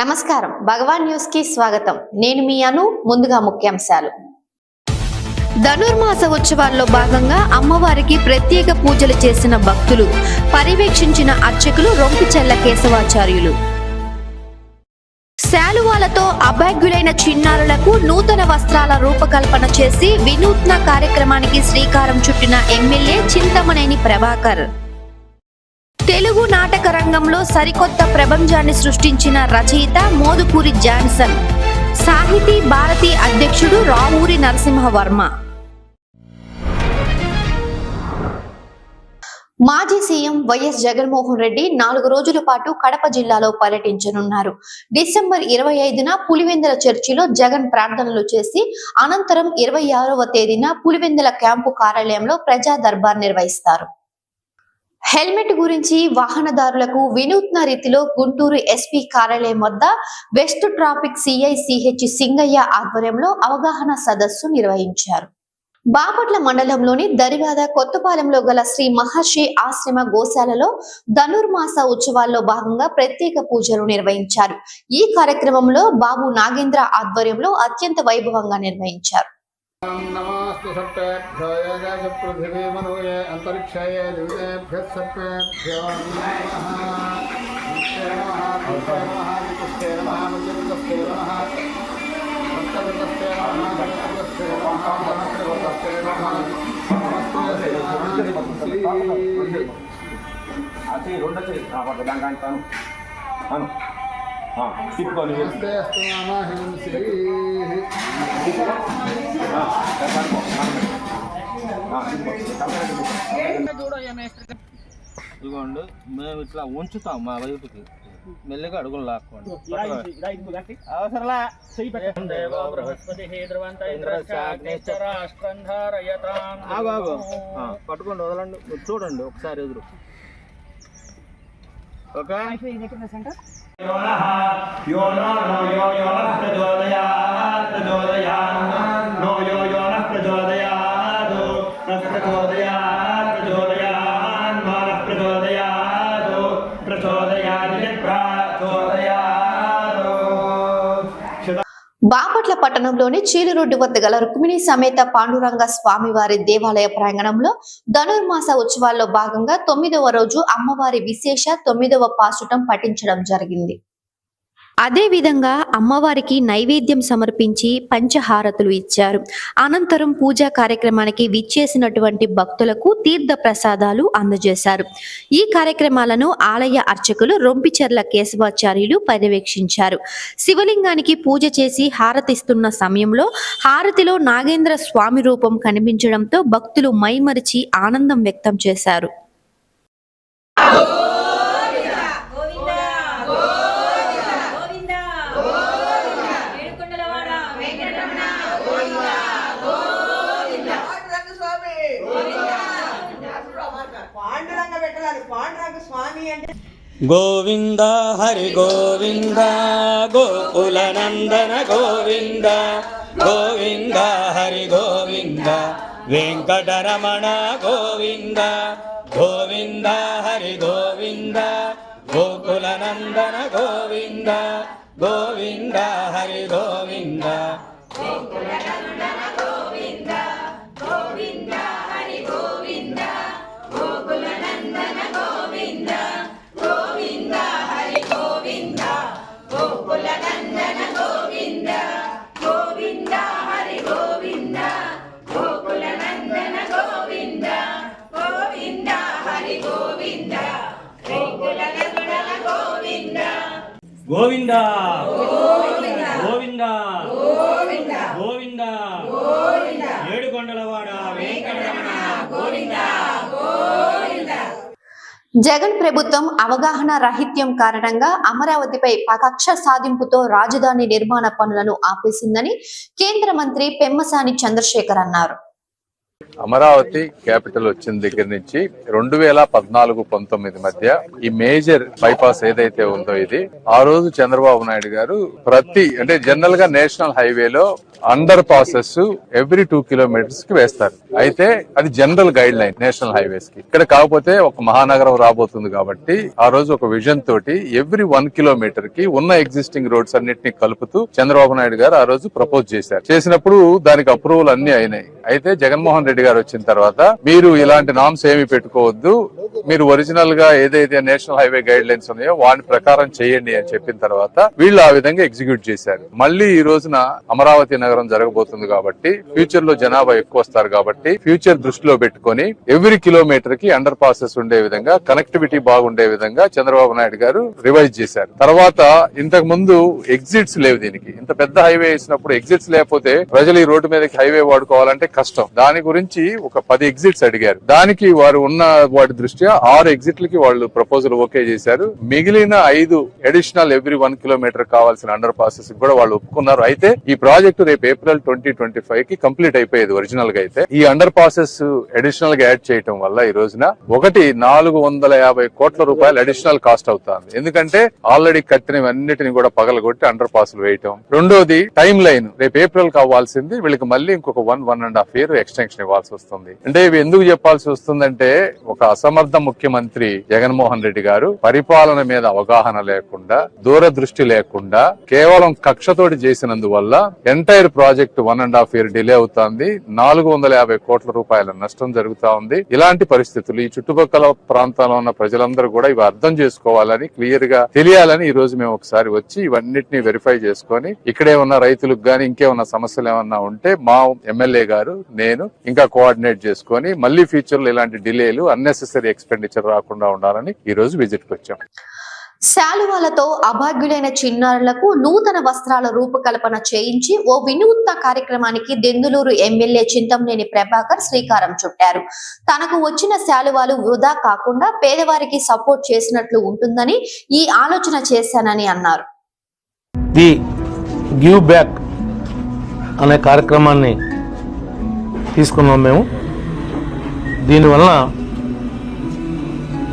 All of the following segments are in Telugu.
నమస్కారం. భగవాన్ న్యూస్కి స్వాగతం. నేను మీ అను ముందుగా ముఖ్యాంశాలు. ధనుర్మాస ఉత్సవాల్లో భాగంగా అమ్మవారికి ప్రత్యేక పూజలు చేసిన భక్తులు పర్యవేక్షించిన అర్చకులు రొంపిచెల్ల కేశవాచార్యులు. శాలువాలతో అభాగ్యులైన చిన్నారులకు నూతన వస్త్రాల రూపకల్పన చేసి వినూత్న కార్యక్రమానికి శ్రీకారం చుట్టిన ఎమ్మెల్యే చింతమనేని ప్రభాకర్. తెలుగు నాటక రంగంలో సరికొత్త ప్రపంచాన్ని సృష్టించిన రచయిత మోదుకూరి జాన్సన్. సాహితీ భారతి అధ్యక్షుడు రావూరి నరసింహవర్మ. మాజీ సీఎం వైఎస్ జగన్మోహన్ రెడ్డి నాలుగు రోజుల పాటు కడప జిల్లాలో పర్యటించనున్నారు. డిసెంబర్ ఇరవై ఐదున పులివెందుల చర్చిలో జగన్ ప్రార్థనలు చేసి అనంతరం ఇరవై ఆరవ తేదీన పులివెందుల క్యాంపు కార్యాలయంలో ప్రజా దర్బార్ నిర్వహిస్తారు. హెల్మెట్ గురించి వాహనదారులకు వినూత్న రీతిలో గుంటూరు ఎస్పీ కార్యాలయం వద్ద west traffic CI CH Singaiah ఆధ్వర్యంలో అవగాహన సదస్సు నిర్వహించారు. బాపట్ల మండలంలోని దరివాద కొత్తపాలెంలో గల శ్రీ మహర్షి ఆశ్రమ గోశాలలో ధనుర్మాస ఉత్సవాల్లో భాగంగా ప్రత్యేక పూజలు నిర్వహించారు. ఈ కార్యక్రమంలో బాబు నాగేంద్ర ఆధ్వర్యంలో అత్యంత వైభవంగా నిర్వహించారు. नमस्ते सर्पेभ्यो ये च पृथिवी मनूये अन्तरिक्षये दिव्येभ्यः सर्पेभ्यो नमः नमस्ते नमः नमस्ते नमः नमस्ते नमः नमस्ते नमः नमस्ते नमः नमस्ते नमः नमस्ते नमः అచ్చి రెండు వచ్చి పట్టు దానికి అంటాను అను తిప్పుకొని नमस्ते अस्तु नमः हिंसी ఇదిగోండి మేము ఇట్లా ఉంచుతాం మా వైపుకి. మెల్లిగా అడుగులు లాక్కోండి. అవసరంలా దేవో బృహస్పతిః ధ్రువంత ఇంద్రశ్చాగ్నిశ్చరాష్ట్రం ధారయతాం ఆగు ఆగు ఆ, పట్టుకోండి వదలండి. చూడండి ఒకసారి ఎదురు. ఓకే? బాపట్ల పట్టణంలోని చీలురోడ్డు వద్ద గల రుక్మిణి సమేత పాండురంగ స్వామివారి దేవాలయ ప్రాంగణంలో ధనుర్మాస ఉత్సవాల్లో భాగంగా తొమ్మిదవ రోజు అమ్మవారి విశేష తొమ్మిదవ పాసుటం పఠించడం జరిగింది. అదేవిధంగా అమ్మవారికి నైవేద్యం సమర్పించి పంచహారతులు ఇచ్చారు. అనంతరం పూజా కార్యక్రమానికి విచ్చేసినటువంటి భక్తులకు తీర్థ ప్రసాదాలు అందజేశారు. ఈ కార్యక్రమాలను ఆలయ అర్చకులు రొంపిచెర్ల కేశవాచార్యులు పర్యవేక్షించారు. శివలింగానికి పూజ చేసి హారతిస్తున్న సమయంలో హారతిలో నాగేంద్ర స్వామి రూపం కనిపించడంతో భక్తులు మైమరిచి ఆనందం వ్యక్తం చేశారు గోవింద గోవింద ఏడుకొండలవాడ వెంకటరమణ పాండురంగ పెట్టాలి పాండురంగ స్వామి అంటే గోవింద హరి గోవింద గోకుల నందన గోవింద గోవింద హరి గోవింద వెంకటరమణ గోవింద గోవింద హరి గోవింద గోకుల నందన గోవింద గోవింద హరి గోవింద. గోవింద. గోవింద. గోవింద. ఏడుకొండలవాడ వెంకటరమణ. గోవింద. జగన్ ప్రభుత్వం అవగాహన రాహిత్యం కారణంగా అమరావతిపై కక్ష సాధింపుతో రాజధాని నిర్మాణ పనులను ఆపేసిందని కేంద్ర మంత్రి పెమ్మసాని చంద్రశేఖర్ అన్నారు. అమరావతి క్యాపిటల్ వచ్చిన దగ్గర నుంచి రెండు వేల పద్నాలుగు పంతొమ్మిది మధ్య ఈ మేజర్ బైపాస్ ఏదైతే ఉందో ఇది ఆ రోజు చంద్రబాబు నాయుడు గారు ప్రతి అంటే జనరల్గా నేషనల్ హైవేలో అండర్ పాసెస్ ఎవ్రీ టూ కిలోమీటర్స్కి వేస్తారు. అయితే అది జనరల్ గైడ్ లైన్ నేషనల్ హైవేస్కి. ఇక్కడ కాకపోతే ఒక మహానగరం రాబోతుంది కాబట్టి ఆ రోజు ఒక విజన్ తోటి ఎవ్రీ వన్ కిలోమీటర్కి ఉన్న ఎగ్జిస్టింగ్ రోడ్స్ అన్నిటిని కలుపుతూ చంద్రబాబు నాయుడు గారు ఆ రోజు ప్రపోజ్ చేశారు. చేసినప్పుడు దానికి అప్రూవల్ అన్ని అయినాయి. అయితే జగన్మోహన్ రెడ్డి గారు వచ్చిన తర్వాత మీరు ఇలాంటి నామ్స్ ఏమి పెట్టుకోవద్దు. మీరు ఒరిజినల్గా ఏదైతే నేషనల్ హైవే గైడ్ లైన్స్ ఉన్నాయో వాటి ప్రకారం చేయండి అని చెప్పిన తర్వాత వీళ్ళు ఆ విధంగా ఎగ్జిక్యూట్ చేశారు. మళ్ళీ ఈ రోజున అమరావతి నగరం జరగబోతుంది కాబట్టి ఫ్యూచర్లో జనాభా ఎక్కువ వస్తారు కాబట్టి ఫ్యూచర్ దృష్టిలో పెట్టుకొని ఎవ్రీ కిలోమీటర్కి అండర్ పాసెస్ ఉండే విధంగా కనెక్టివిటీ బాగుండే విధంగా చంద్రబాబు నాయుడు గారు రివైజ్ చేశారు. తర్వాత ఇంతకు ముందు ఎగ్జిట్స్ లేవు దీనికి. ఇంత పెద్ద హైవే వేసినప్పుడు ఎగ్జిట్స్ లేకపోతే ప్రజలు ఈ రోడ్డు మీదకి హైవే వాడుకోవాలంటే కష్టం. దాని గురించి ఒక పది ఎగ్జిట్స్ అడిగారు. దానికి వారు ఉన్న వాటి దృష్ట్యా ఆరు ఎగ్జిట్లకి వాళ్ళు ప్రపోజల్ ఓకే చేశారు. మిగిలిన ఐదు అడిషనల్ ఎవ్రీ వన్ కిలోమీటర్ కావాల్సిన అండర్ పాసెస్ కూడా వాళ్ళు ఒప్పుకున్నారు. అయితే ఈ ప్రాజెక్టు రేపు ఏప్రిల్ ట్వంటీ ట్వంటీ ఫైవ్కి కంప్లీట్ అయిపోయేది ఒరిజినల్గా అయితే. ఈ అండర్ పాసెస్ అడిషనల్గా యాడ్ చేయటం వల్ల ఈ రోజున ఒకటి నాలుగు వందల యాభై కోట్ల రూపాయలు అడిషనల్ కాస్ట్ అవుతుంది. ఎందుకంటే ఆల్రెడీ కట్టినవన్నిటిని కూడా పగలగొట్టి అండర్ పాసులు వేయటం. రెండోది టైం లైన్ రేపు ఏప్రిల్ కావాల్సింది వీళ్ళకి మళ్ళీ ఇంకొక one one and half year extension ఇవ్వాల్సి వస్తుంది. అంటే ఇవి ఎందుకు చెప్పాల్సి వస్తుందంటే ఒక అసమర్థ ముఖ్యమంత్రి జగన్మోహన్ రెడ్డి గారు పరిపాలన మీద అవగాహన లేకుండా దూరదృష్టి లేకుండా కేవలం కక్షతోటి చేసినందువల్ల entire project one and half year delay అవుతోంది. నాలుగు వందల యాభై కోట్ల రూపాయల నష్టం జరుగుతా ఉంది. ఇలాంటి పరిస్థితులు ఈ చుట్టుపక్కల ప్రాంతాల్లో ఉన్న ప్రజలందరూ కూడా ఇవి అర్థం చేసుకోవాలని క్లియర్గా తెలియాలని ఈ రోజు మేము ఒకసారి వచ్చి ఇవన్నిటిని వెరిఫై చేసుకొని ఇక్కడే ఉన్న రైతులకు గాని ఇంకేమన్నా సమస్యలు ఏమన్నా ఉంటే మా ఎమ్మెల్యే గారు నేను ఇంకా కోఆర్డినేట్ చేసుకొని మళ్ళీ ఫ్యూచర్లో ఇలాంటి డిలేలు అన్నెసెసరీ ఎక్స్పెండిచర్ రాకుండా ఉండాలని ఈ రోజు విజిట్కి వచ్చాం. శాలువాలతో అభాగ్యులైన చిన్నారులకు నూతన వస్త్రాల రూపకల్పన చేయించి ఓ వినూత్న కార్యక్రమానికి దెందులూరు ఎమ్మెల్యే చింతంనేని ప్రభాకర్ శ్రీకారం చుట్టారు. తనకు వచ్చిన శాలువాలు వృధా కాకుండా పేదవారికి సపోర్ట్ చేసినట్లు ఉంటుందని ఈ ఆలోచన చేశానని అన్నారు. ది గివ్ బ్యాక్ అనే కార్యక్రమాన్ని తీసుకున్నాం మేము. దీనివలన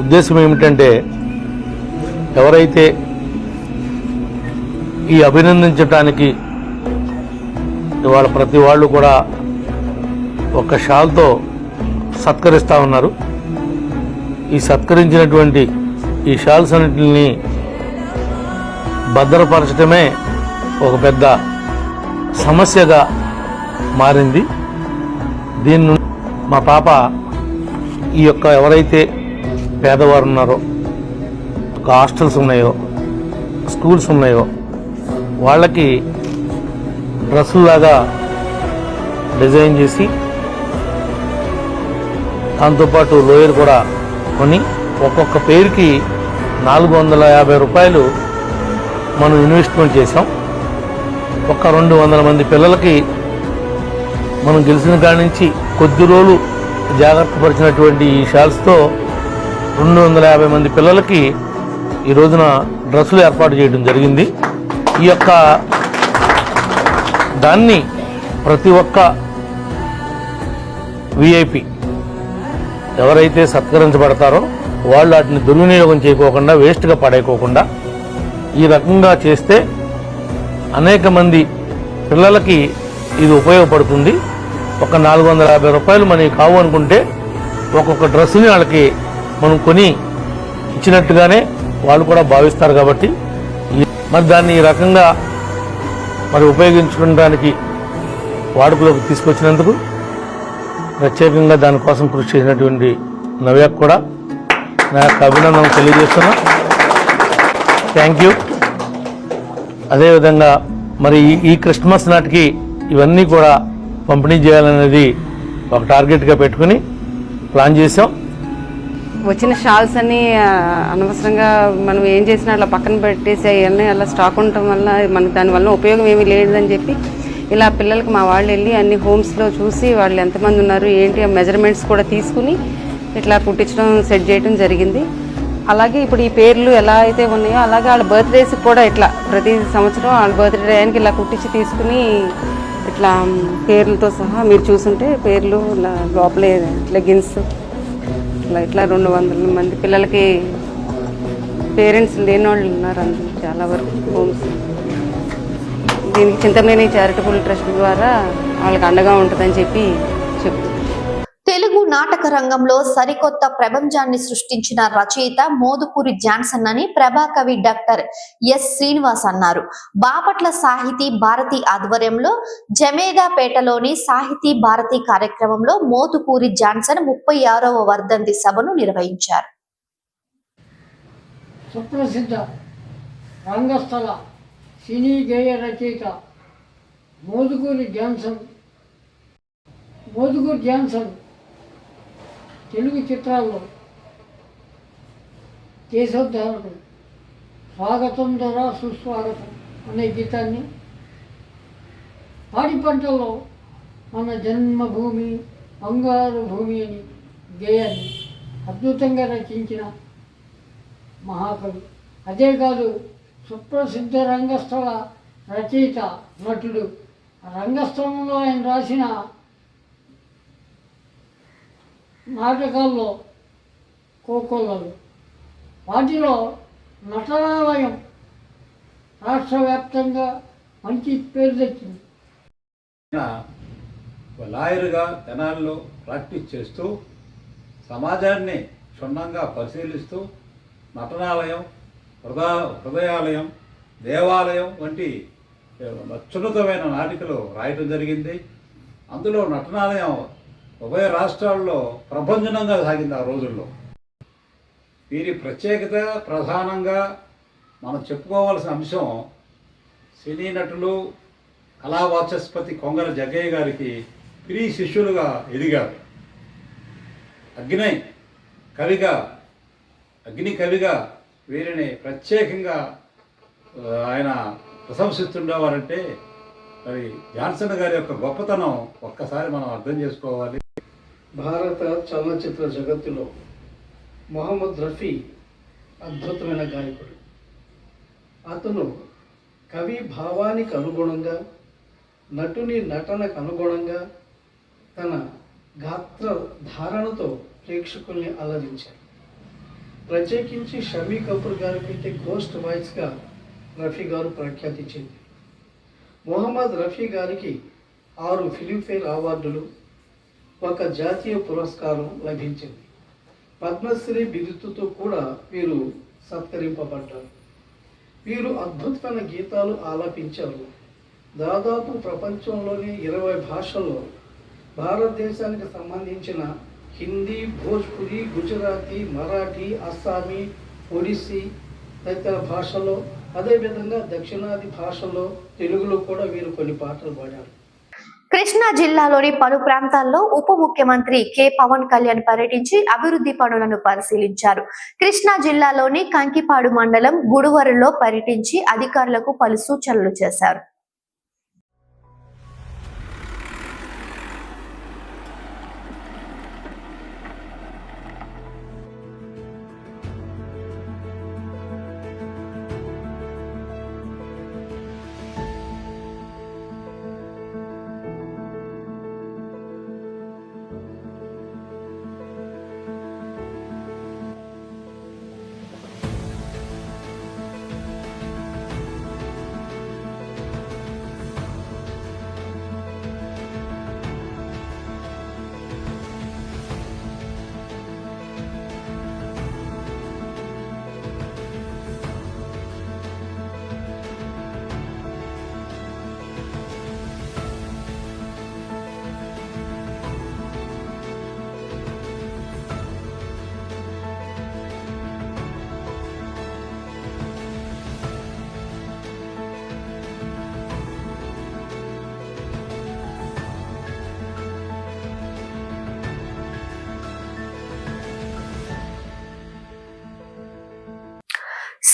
ఉద్దేశం ఏమిటంటే ఎవరైతే ఈ అభినందించటానికి ఇవాళ ప్రతి వాళ్ళు కూడా ఒక షాల్తో సత్కరిస్తూ ఉన్నారు. ఈ సత్కరించినటువంటి ఈ షాల్స్ అన్నింటిని భద్రపరచడమే ఒక పెద్ద సమస్యగా మారింది. దీని నుండి మా పాప ఈ యొక్క ఎవరైతే పేదవారు ఉన్నారో ఒక హాస్టల్స్ ఉన్నాయో స్కూల్స్ ఉన్నాయో వాళ్ళకి డ్రెస్సులాగా డిజైన్ చేసి దాంతోపాటు లోయర్ కూడా కొని ఒక్కొక్క పేరుకి నాలుగు వందల యాభై రూపాయలు మనం ఇన్వెస్ట్మెంట్ చేసాం ఒక రెండు వందల మంది పిల్లలకి మనం గెలిచిన కాడ నుంచి కొద్ది రోజులు జాగ్రత్త పరిచినటువంటి ఈ షాల్స్తో రెండు వందల యాభై మంది పిల్లలకి ఈ రోజున డ్రెస్సులు ఏర్పాటు చేయడం జరిగింది. ఈ యొక్క దాన్ని ప్రతి ఒక్క విఐపి ఎవరైతే సత్కరించబడతారో వాళ్ళు వాటిని దుర్వినియోగం చేయకోకుండా వేస్ట్గా పడేయకోకుండా ఈ రకంగా చేస్తే అనేక మంది పిల్లలకి ఇది ఉపయోగపడుతుంది. ఒక నాలుగు వందల యాభై రూపాయలు మనకి కావు అనుకుంటే ఒక్కొక్క డ్రెస్సుని వాళ్ళకి మనం కొని ఇచ్చినట్టుగానే వాళ్ళు కూడా భావిస్తారు కాబట్టి మరి దాన్ని ఈ రకంగా మరి ఉపయోగించుకోవడానికి వాడుకలోకి తీసుకొచ్చినందుకు ప్రత్యేకంగా దానికోసం కృషి చేసినటువంటి నవ్యాక్ కూడా నా యొక్క అభినందనలు తెలియజేస్తున్నా. థ్యాంక్ యూ అదేవిధంగా మరి ఈ- ఈ క్రిస్మస్ నాటికి ఇవన్నీ కూడా పంపిణీ చేయాలనేది ఒక టార్గెట్గా పెట్టుకుని ప్లాన్ చేసాం వచ్చిన షాల్స్ అన్ని అనవసరంగా మనం ఏం చేసినా అట్లా పక్కన పెట్టేసి అవన్నీ అలా స్టాక్ ఉండటం వల్ల మనకు దానివల్ల ఉపయోగం ఏమీ లేదని చెప్పి ఇలా పిల్లలకి మా వాళ్ళు వెళ్ళి అన్ని హోమ్స్లో చూసి వాళ్ళు ఎంతమంది ఉన్నారు ఏంటి ఆ మెజర్మెంట్స్ కూడా తీసుకుని ఇట్లా కుట్టించడం సెట్ చేయడం జరిగింది. అలాగే ఇప్పుడు ఈ పేర్లు ఎలా అయితే ఉన్నాయో అలాగే వాళ్ళ బర్త్డేస్కి కూడా ఇట్లా ప్రతి సంవత్సరం వాళ్ళ బర్త్డే టైంకి ఇలా కుట్టించి తీసుకుని ఇట్లా పేర్లతో సహా మీరు చూసుంటే పేర్లు ఇలా లోపలే లెగిన్స్ ఇట్లా ఇట్లా రెండు వందల మంది పిల్లలకి పేరెంట్స్ లేని వాళ్ళు ఉన్నారు అందరూ చాలా వరకు హోమ్స్. దీనికి చింతమనేని చారిటబుల్ ట్రస్ట్ ద్వారా వాళ్ళకి అండగా ఉంటుందని చెప్పి చెప్తున్నాను నాటక రంగంలో సరికొత్త ప్రపంచాన్ని సృష్టించిన రచయిత మోదుకూరి జాన్సన్ అని ప్రభాకవి డాక్టర్ ఎస్ శ్రీనివాస్ అన్నారు. బాపట్ల సాహితీ భారతి ఆధ్వర్యంలో జమేదాపేటలోని సాహితీ భారతి కార్యక్రమంలో మోదుకూరి జాన్సన్ ముప్పై ఆరవ వర్ధంతి సభను నిర్వహించారు. సుప్రసిద్ధ రంగస్థల సినీ గేయ రచయిత మోదుగూరి జాన్సన్ మోదుగూరి జాన్సన్ తెలుగు చిత్రాల్లో కేశోద్ధారకుడు స్వాగతం ధర సుస్వాగతం అనే గీతాన్ని. పాడి పంటల్లో మన జన్మభూమి బంగారు భూమి అని గేయాన్ని అద్భుతంగా రచించిన మహాకవి. అదే కాదు సుప్రసిద్ధ రంగస్థల రచయిత నటుడు. రంగస్థలంలో ఆయన రాసిన నాటకాల్లో కోకొల్లలు. వాటిలో నటనాలయం రాష్ట్ర వ్యాప్తంగా మంచి పేరు తెచ్చింది. లాయర్గా జనాల్లో ప్రాక్టీస్ చేస్తూ సమాజాన్ని క్షుణ్ణంగా పరిశీలిస్తూ నటనాలయం హృదయ హృదయాలయం దేవాలయం వంటి అత్యున్నతమైన నాటికలు రాయటం జరిగింది. అందులో నటనాలయం ఉభయ రాష్ట్రాల్లో ప్రభంజనంగా సాగింది ఆ రోజుల్లో. వీరి ప్రత్యేకత ప్రధానంగా మనం చెప్పుకోవాల్సిన అంశం సినీ నటులు కళావాచస్పతి కొంగల జగ్గయ్య గారికి ప్రియ శిష్యులుగా ఎదిగారు. అగ్ని కవిగా అగ్ని కవిగా వీరిని ప్రత్యేకంగా ఆయన ప్రశంసిస్తుండేవారంటే మరి జాన్సన్ గారి యొక్క గొప్పతనం ఒక్కసారి మనం అర్థం చేసుకోవాలి. భారత చలనచిత్ర జగత్తులో మొహమ్మద్ రఫీ అద్భుతమైన గాయకుడు. అతను కవి భావానికి అనుగుణంగా నటుని నటనకు అనుగుణంగా తన గాత్ర ధారణతో ప్రేక్షకుల్ని అలరించారు ప్రత్యేకించి షమీ కపూర్ గారికైతే గోస్ట్ వాయిస్గా రఫీ గారు ప్రఖ్యాతి చెంది మొహమ్మద్ రఫీ గారికి ఆరు ఫిలింఫేర్ అవార్డులు ఒక జాతీయ పురస్కారం లభించింది. పద్మశ్రీ బిరుదుతో కూడా వీరు సత్కరింపబడ్డారు. వీరు అద్భుతమైన గీతాలు ఆలపించారు. దాదాపు ప్రపంచంలోని ఇరవై భాషల్లో భారతదేశానికి సంబంధించిన హిందీ భోజ్పురి గుజరాతీ మరాఠీ అస్సామీ ఒడిస్సీ తదితర భాషలో అదేవిధంగా దక్షిణాది భాషలో తెలుగులో కూడా వీరు కొన్ని పాటలు పాడారు. కృష్ణా జిల్లాలోని పలు ప్రాంతాల్లో ఉప ముఖ్యమంత్రి కె. పవన్ కళ్యాణ్ పర్యటించి అభివృద్ధి పనులను పరిశీలించారు. కృష్ణా జిల్లాలోని కంకిపాడు మండలం గుడువరులో పర్యటించి అధికారులకు పలు సూచనలు చేశారు.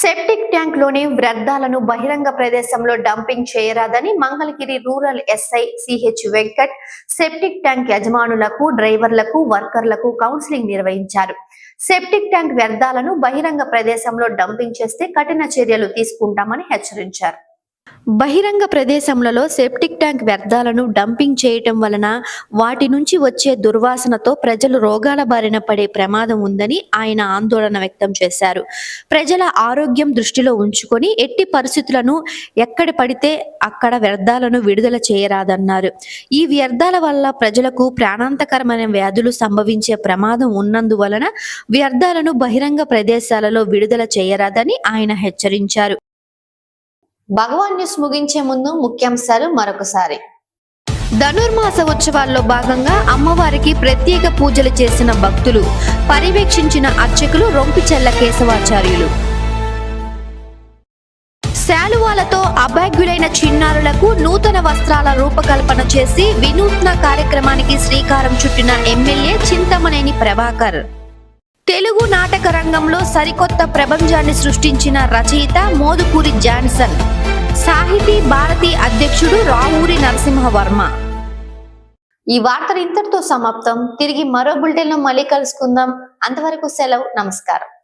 సెప్టిక్ ట్యాంక్లోని వ్యర్థాలను బహిరంగ ప్రదేశంలో dumping చేయరాదని Mangalagiri rural SI CH Venkat septic tank యజమానులకు డ్రైవర్లకు వర్కర్లకు కౌన్సిలింగ్ నిర్వహించారు. సెప్టిక్ ట్యాంక్ వ్యర్థాలను బహిరంగ ప్రదేశంలో డంపింగ్ చేస్తే కఠిన చర్యలు తీసుకుంటామని హెచ్చరించారు. బహిరంగ ప్రదేశములలో సెప్టిక్ ట్యాంక్ వ్యర్థాలను డంపింగ్ చేయటం వలన వాటి నుంచి వచ్చే దుర్వాసనతో ప్రజలు రోగాల బారిన పడే ప్రమాదం ఉందని ఆయన ఆందోళన వ్యక్తం చేశారు. ప్రజల ఆరోగ్యం దృష్టిలో ఉంచుకొని ఎట్టి పరిస్థితులను ఎక్కడ పడితే అక్కడ వ్యర్థాలను విడుదల చేయరాదన్నారు. ఈ వ్యర్థాల వల్ల ప్రజలకు ప్రాణాంతకరమైన వ్యాధులు సంభవించే ప్రమాదం ఉన్నందువలన వ్యర్థాలను బహిరంగ ప్రదేశాలలో విడుదల చేయరాదని ఆయన హెచ్చరించారు. భగవాన్ న్యూస్ ముగించే ముందు ముఖ్యాంశాలు మరొకసారి. ధనుర్మాస ఉత్సవాల్లో భాగంగా అమ్మవారికి ప్రత్యేక పూజలు చేసిన భక్తులు పర్యవేక్షించిన అర్చకులు రొంపిచెల్ల కేశవాచార్యులు. శాలువాలతో అభాగ్యులైన చిన్నారులకు నూతన వస్త్రాల రూపకల్పన చేసి వినూత్న కార్యక్రమానికి శ్రీకారం చుట్టిన ఎమ్మెల్యే చింతమనేని ప్రభాకర్. తెలుగు నాటక రంగంలో సరికొత్త ప్రపంచాన్ని సృష్టించిన రచయిత మోదుకూరి జాన్సన్. సాహితీ భారతి అధ్యక్షుడు రావూరి నరసింహవర్మ. ఈ వార్తలు ఇంతటితో సమాప్తం. తిరిగి మరో బులెటిన్లో మళ్ళీ కలుసుకుందాం. అంతవరకు సెలవు నమస్కారం.